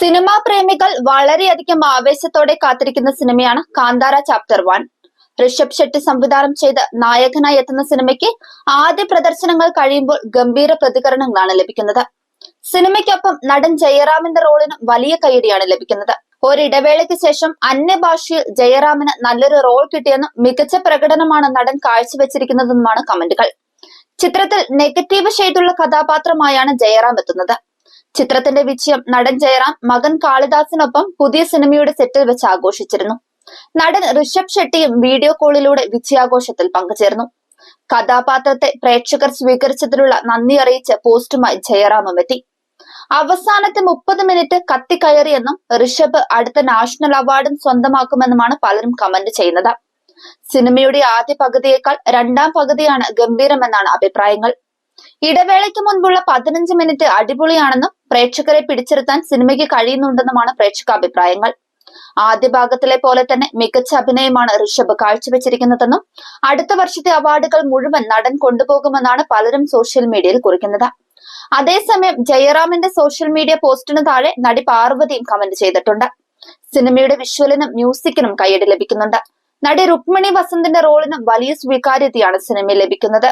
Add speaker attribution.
Speaker 1: Cinema പ്രേമികൾ വളരെയധികം ആവേശത്തോടെ കാത്തിരിക്കുന്ന സിനിമയാണ് കാന്താര ചാപ്റ്റർ വൺ. ഋഷഭ് ഷെട്ടി സംവിധാനം ചെയ്ത് നായകനായി എത്തുന്ന സിനിമയ്ക്ക് ആദ്യ പ്രദർശനങ്ങൾ കഴിയുമ്പോൾ ഗംഭീര പ്രതികരണങ്ങളാണ് ലഭിക്കുന്നത്. സിനിമയ്ക്കൊപ്പം നടൻ ജയറാമിന്റെ റോളിന് വലിയ കൈയടിയാണ് ലഭിക്കുന്നത്. ഒരിടവേളയ്ക്ക് ശേഷം അന്യഭാഷയിൽ ജയറാമിന് നല്ലൊരു റോൾ കിട്ടിയെന്നും മികച്ച പ്രകടനമാണ് നടൻ കാഴ്ചവെച്ചിരിക്കുന്നതെന്നുമാണ് കമന്റുകൾ. ചിത്രത്തിൽ നെഗറ്റീവ് ഷെയ്ഡുള്ള കഥാപാത്രമായാണ് ജയറാം എത്തുന്നത്. ചിത്രത്തിന്റെ വിജയം നടൻ ജയറാം മകൻ കാളിദാസിനൊപ്പം പുതിയ സിനിമയുടെ സെറ്റിൽ വെച്ച് ആഘോഷിച്ചിരുന്നു. നടൻ ഋഷഭ് ഷെട്ടിയും വീഡിയോ കോളിലൂടെ വിജയാഘോഷത്തിൽ പങ്കുചേർന്നു. കഥാപാത്രത്തെ പ്രേക്ഷകർ സ്വീകരിച്ചതിലുള്ള നന്ദി അറിയിച്ച് പോസ്റ്റുമായി ജയറാമും എത്തി. അവസാനത്തെ മുപ്പത് മിനിറ്റ് കത്തിക്കയറിയെന്നും ഋഷഭ് അടുത്ത നാഷണൽ അവാർഡും സ്വന്തമാക്കുമെന്നുമാണ് പലരും കമന്റ് ചെയ്യുന്നത്. സിനിമയുടെ ആദ്യ പകുതിയേക്കാൾ രണ്ടാം പകുതിയാണ് ഗംഭീരമെന്നാണ് അഭിപ്രായങ്ങൾ. ഇടവേളയ്ക്ക് മുൻപുള്ള പതിനഞ്ച് മിനിറ്റ് അടിപൊളിയാണെന്നും പ്രേക്ഷകരെ പിടിച്ചിരുത്താൻ സിനിമയ്ക്ക് കഴിയുന്നുണ്ടെന്നുമാണ് പ്രേക്ഷക അഭിപ്രായങ്ങൾ. ആദ്യ ഭാഗത്തിലെ പോലെ തന്നെ മികച്ച അഭിനയമാണ് ഋഷഭ് കാഴ്ചവെച്ചിരിക്കുന്നതെന്നും അടുത്ത വർഷത്തെ അവാർഡുകൾ മുഴുവൻ നടൻ കൊണ്ടുപോകുമെന്നാണ് പലരും സോഷ്യൽ മീഡിയയിൽ കുറിക്കുന്നത്. അതേസമയം ജയറാമിന്റെ സോഷ്യൽ മീഡിയ പോസ്റ്റിന് താഴെ നടി പാർവതിയും കമന്റ് ചെയ്തിട്ടുണ്ട്. സിനിമയുടെ വിഷ്വലിനും മ്യൂസിക്കിനും കൈയടി ലഭിക്കുന്നുണ്ട്. നടി രുക്മിണി വസന്തിന്റെ റോളിനും വലിയ സ്വീകാര്യതയാണ് സിനിമയിൽ ലഭിക്കുന്നത്.